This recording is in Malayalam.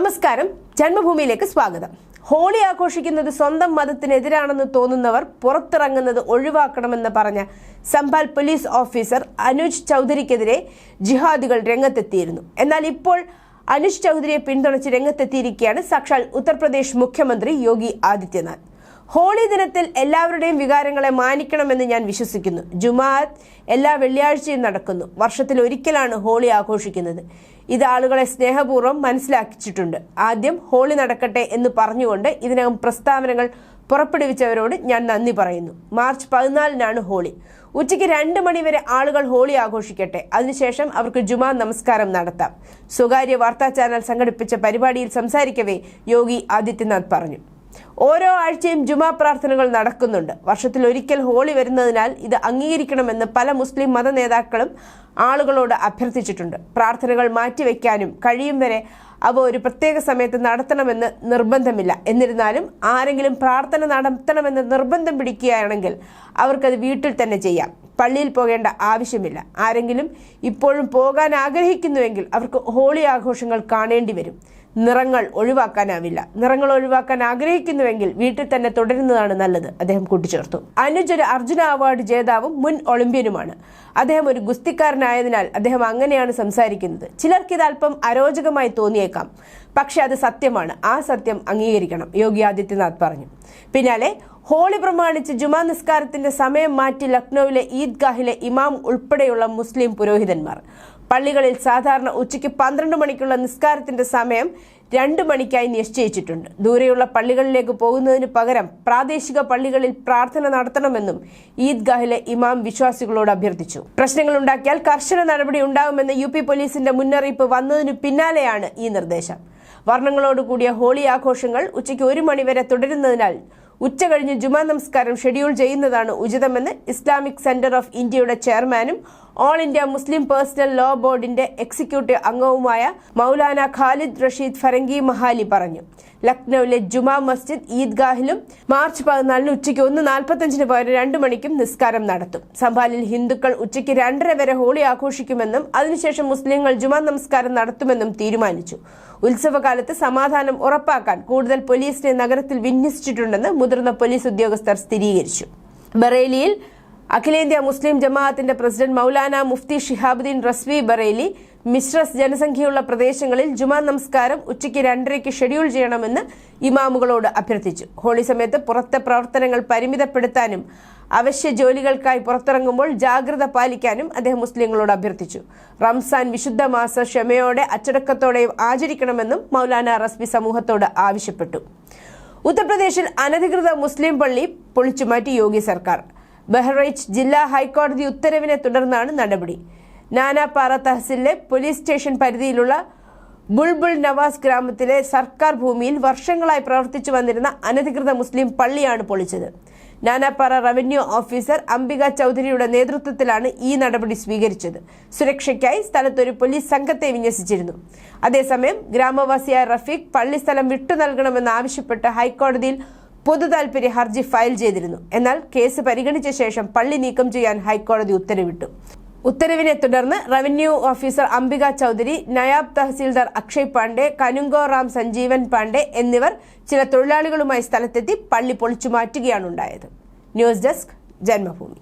നമസ്കാരം. ജന്മഭൂമിയിലേക്ക് സ്വാഗതം. ഹോളി ആഘോഷിക്കുന്നത് സ്വന്തം മതത്തിനെതിരാണെന്ന് തോന്നുന്നവർ പുറത്തിറങ്ങുന്നത് ഒഴിവാക്കണമെന്ന് പറഞ്ഞ സംഭാൽ പോലീസ് ഓഫീസർ അനുജ് ചൗധരിക്കെതിരെ ജിഹാദികൾ രംഗത്തെത്തിയിരുന്നു. എന്നാൽ ഇപ്പോൾ അനുജ് ചൗധരിയെ പിന്തുണച്ച് രംഗത്തെത്തിയിരിക്കുകയാണ്. സാക്ഷാൽ ഉത്തർപ്രദേശ് മുഖ്യമന്ത്രി യോഗി ആദിത്യനാഥ്. ഹോളി ദിനത്തിൽ എല്ലാവരുടെയും വികാരങ്ങളെ മാനിക്കണമെന്ന് ഞാൻ വിശ്വസിക്കുന്നു. ജുമാഅത്ത് എല്ലാ വെള്ളിയാഴ്ചയും നടക്കുന്നു. വർഷത്തിൽ ഒരിക്കലാണ് ഹോളി ആഘോഷിക്കുന്നത്. ഇത് ആളുകളെ സ്നേഹപൂർവം മനസ്സിലാക്കിച്ചിട്ടുണ്ട്. ആദ്യം ഹോളി നടക്കട്ടെ എന്ന് പറഞ്ഞുകൊണ്ട് ഇതിനകം പ്രസ്താവനകൾ പുറപ്പെടുവിച്ചവരോട് ഞാൻ നന്ദി പറയുന്നു. മാർച്ച് പതിനാലിനാണ് ഹോളി. ഉച്ചയ്ക്ക് രണ്ട് മണിവരെ ആളുകൾ ഹോളി ആഘോഷിക്കട്ടെ. അതിനുശേഷം അവർക്ക് ജുമാ നമസ്കാരം നടത്താം. സ്വകാര്യ വാർത്താ ചാനൽ സംഘടിപ്പിച്ച പരിപാടിയിൽ സംസാരിക്കവേ യോഗി ആദിത്യനാഥ് പറഞ്ഞു. ഓരോ ആഴ്ചയും ജുമാ പ്രാർത്ഥനകൾ നടക്കുന്നുണ്ട്. വർഷത്തിൽ ഒരിക്കൽ ഹോളി വരുന്നതിനാൽ ഇത് അംഗീകരിക്കണമെന്ന് പല മുസ്ലിം മത നേതാക്കളും ആളുകളോട് അഭ്യർത്ഥിച്ചിട്ടുണ്ട്. പ്രാർത്ഥനകൾ മാറ്റിവെക്കാനും കഴിയും വരെ അവ ഒരു പ്രത്യേക സമയത്ത് നടത്തണമെന്ന് നിർബന്ധമില്ല. എന്നിരുന്നാലും ആരെങ്കിലും പ്രാർത്ഥന നടത്തണമെന്ന് നിർബന്ധം പിടിക്കുകയാണെങ്കിൽ അവർക്കത് വീട്ടിൽ തന്നെ ചെയ്യാം. പള്ളിയിൽ പോകേണ്ട ആവശ്യമില്ല. ആരെങ്കിലും ഇപ്പോഴും പോകാൻ ആഗ്രഹിക്കുന്നുവെങ്കിൽ അവർക്ക് ഹോളി ആഘോഷങ്ങൾ കാണേണ്ടി വരും. നിറങ്ങൾ ഒഴിവാക്കാനാവില്ല. നിറങ്ങൾ ഒഴിവാക്കാൻ ആഗ്രഹിക്കുന്നുവെങ്കിൽ വീട്ടിൽ തന്നെ തുടരുന്നതാണ് നല്ലത്. അദ്ദേഹം കൂട്ടിച്ചേർത്തു. അനുജ് ഒരു അർജുന അവാർഡ് ജേതാവും മുൻ ഒളിമ്പ്യനുമാണ്. അദ്ദേഹം ഒരു ഗുസ്തിക്കാരനായതിനാൽ അദ്ദേഹം അങ്ങനെയാണ് സംസാരിക്കുന്നത്. ചിലർക്ക് ഇത് അല്പം അരോചകമായി തോന്നിയേക്കാം. പക്ഷെ അത് സത്യമാണ്. ആ സത്യം അംഗീകരിക്കണം. യോഗി ആദിത്യനാഥ് പറഞ്ഞു. പിന്നാലെ ഹോളി പ്രമാണിച്ച് ജുമാ നിസ്കാരത്തിന്റെ സമയം മാറ്റി ലക്നൌവിലെ ഈദ്ഗാഹിലെ ഇമാം ഉൾപ്പെടെയുള്ള മുസ്ലിം പുരോഹിതന്മാർ. പള്ളികളിൽ സാധാരണ ഉച്ചയ്ക്ക് പന്ത്രണ്ട് മണിക്കുള്ള നിസ്കാരത്തിന്റെ സമയം രണ്ട് മണിക്കായി നിശ്ചയിച്ചിട്ടുണ്ട്. ദൂരെയുള്ള പള്ളികളിലേക്ക് പോകുന്നതിന് പകരം പ്രാദേശിക പള്ളികളിൽ പ്രാർത്ഥന നടത്തണമെന്നും ഈദ്ഗാഹിലെ ഇമാം വിശ്വാസികളോട് അഭ്യർത്ഥിച്ചു. പ്രശ്നങ്ങൾ ഉണ്ടാക്കിയാൽ കർശന നടപടി ഉണ്ടാകുമെന്ന് യു പി പോലീസിന്റെ മുന്നറിയിപ്പ് വന്നതിനു പിന്നാലെയാണ് ഈ നിർദ്ദേശം. വർണങ്ങളോട് കൂടിയ ഹോളി ആഘോഷങ്ങൾ ഉച്ചയ്ക്ക് ഒരു മണിവരെ തുടരുന്നതിനാൽ ഉച്ച കഴിഞ്ഞ് ജുമാ നമസ്കാരം ഷെഡ്യൂൾ ചെയ്യുന്നതാണ് ഉചിതമെന്ന് ഇസ്ലാമിക് സെന്റർ ഓഫ് ഇന്ത്യയുടെ ചെയർമാനും all India Muslim personal law ബോർഡിന്റെ എക്സിക്യൂട്ടീവ് അംഗവുമായ മൗലാന ഖാലിദ് റഷീദ് ഫരംഗി മഹാലി പറഞ്ഞു. ലക്നൌവിലെ ജുമാ മസ്ജിദ് ഈദ്ഗാഹിലും മാർച്ച് പതിനാലിന് ഉച്ചയ്ക്ക് ഒന്ന് നാൽപ്പത്തഞ്ചിന് പകരം രണ്ട് മണിക്കും നിസ്കാരം നടത്തും. സംഭാലിൽ ഹിന്ദുക്കൾ ഉച്ചയ്ക്ക് രണ്ടര വരെ ഹോളി ആഘോഷിക്കുമെന്നും അതിനുശേഷം മുസ്ലിങ്ങൾ ജുമാ നമസ്കാരം നടത്തുമെന്നും തീരുമാനിച്ചു. ഉത്സവകാലത്ത് സമാധാനം ഉറപ്പാക്കാൻ കൂടുതൽ പോലീസിനെ നഗരത്തിൽ വിന്യസിച്ചിട്ടുണ്ടെന്ന് മുതിർന്ന പോലീസ് ഉദ്യോഗസ്ഥർ സ്ഥിരീകരിച്ചു. ബറേലിയിൽ അഖിലേന്ത്യാ മുസ്ലിം ജമാഅത്തിന്റെ പ്രസിഡന്റ് മൗലാന മുഫ്തി ഷിഹാബുദ്ദീൻ റസ്വി ബറേലി മിശ്രസ് ജനസംഖ്യയുള്ള പ്രദേശങ്ങളിൽ ജുമാ നമസ്കാരം ഉച്ചയ്ക്ക് രണ്ടരയ്ക്ക് ഷെഡ്യൂൾ ചെയ്യണമെന്ന് ഇമാമുകളോട് അഭ്യർത്ഥിച്ചു. ഹോളി സമയത്ത് പുറത്തെ പ്രവർത്തനങ്ങൾ പരിമിതപ്പെടുത്താനും അവശ്യ ജോലികൾക്കായി പുറത്തിറങ്ങുമ്പോൾ ജാഗ്രത പാലിക്കാനും അദ്ദേഹം മുസ്ലിങ്ങളോട് അഭ്യർത്ഥിച്ചു. റംസാൻ വിശുദ്ധ മാസ ക്ഷമയോടെ അച്ചടക്കത്തോടെയും ആചരിക്കണമെന്നും മൗലാന റസ്ബി സമൂഹത്തോട് ആവശ്യപ്പെട്ടു. ഉത്തർപ്രദേശിൽ അനധികൃത മുസ്ലിം പള്ളി പൊളിച്ചുമാറ്റി യോഗി സർക്കാർ. ബഹ്റൈച്ച് ജില്ലാ ഹൈക്കോടതി ഉത്തരവിനെ തുടർന്നാണ് നടപടി. നാനാപാറ തഹസിലിലെ പോലീസ് സ്റ്റേഷൻ പരിധിയിലുള്ള ബുൾബുൾ നവാസ് ഗ്രാമത്തിലെ സർക്കാർ ഭൂമിയിൽ വർഷങ്ങളായി പ്രവർത്തിച്ചു വന്നിരുന്ന അനധികൃത മുസ്ലിം പള്ളിയാണ് പൊളിച്ചത്. നാനാപ്പാറ റവന്യൂ ഓഫീസർ അംബിക ചൗധരിയുടെ നേതൃത്വത്തിലാണ് ഈ നടപടി സ്വീകരിച്ചത്. സുരക്ഷയ്ക്കായി സ്ഥലത്തൊരു പോലീസ് സംഘത്തെ വിന്യസിച്ചിരുന്നു. അതേസമയം ഗ്രാമവാസിയായ റഫീഖ് പള്ളി സ്ഥലം വിട്ടു നൽകണമെന്ന് ആവശ്യപ്പെട്ട് ഹൈക്കോടതിയിൽ പൊതു താൽപര്യ ഹർജി ഫയൽ ചെയ്തിരുന്നു. എന്നാൽ കേസ് പരിഗണിച്ച ശേഷം പള്ളി നീക്കം ചെയ്യാൻ ഹൈക്കോടതി ഉത്തരവിട്ടു. ഉത്തരവിനെ തുടർന്ന് റവന്യൂ ഓഫീസർ അംബിക ചൗധരി നയാബ് തഹസീൽദാർ അക്ഷയ് പാണ്ഡെ കനുങ്കോ റാം സഞ്ജീവൻ പാണ്ഡെ എന്നിവർ ചില തൊഴിലാളികളുമായി സ്ഥലത്തെത്തി പള്ളി പൊളിച്ചു മാറ്റുകയാണ് ഉണ്ടായത് ന്യൂസ് ഡെസ്ക് ജന്മഭൂമി.